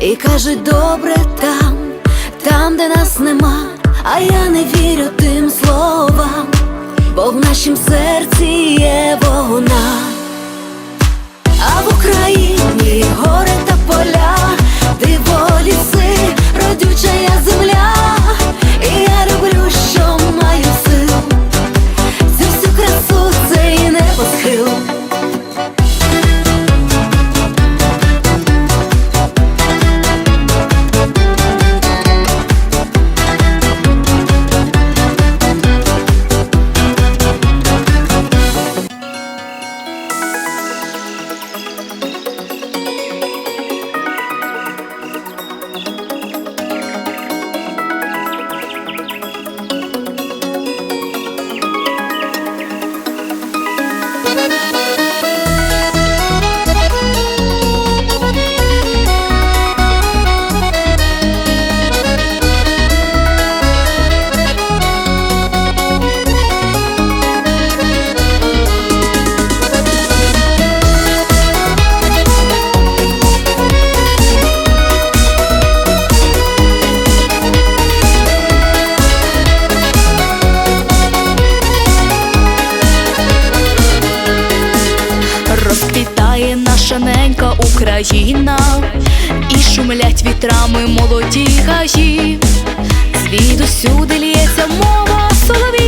і кажуть, добре там, там, де нас нема, а я не вірю тим словам, бо в нашім серці є вона. А в Україні гори та поля, ліси, Розквітає наша ненька Україна, і шумлять вітрами молоді гаї, звідусюди лється мова солов'їна,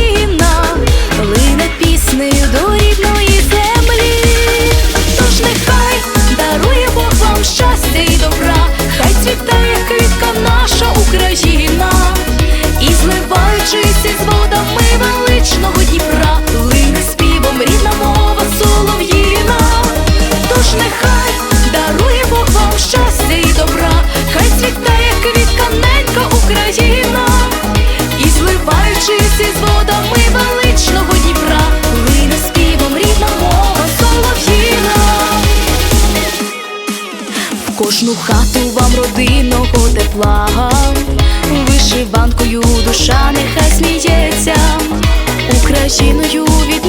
родинного тепла, вишиванкою душа нехай сміється, Україною від